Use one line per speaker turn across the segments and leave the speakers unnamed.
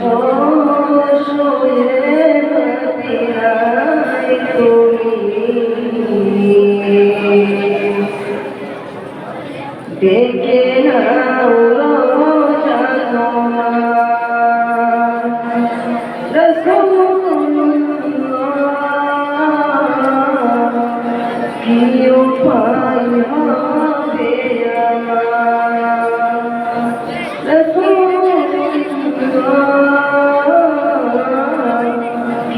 ছোট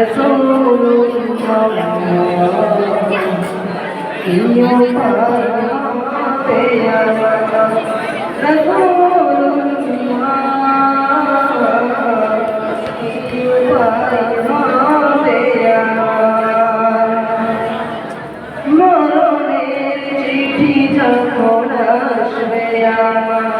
رسول الله Thank you.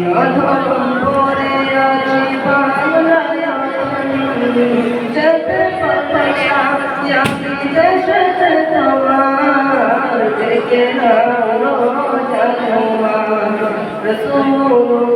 رسول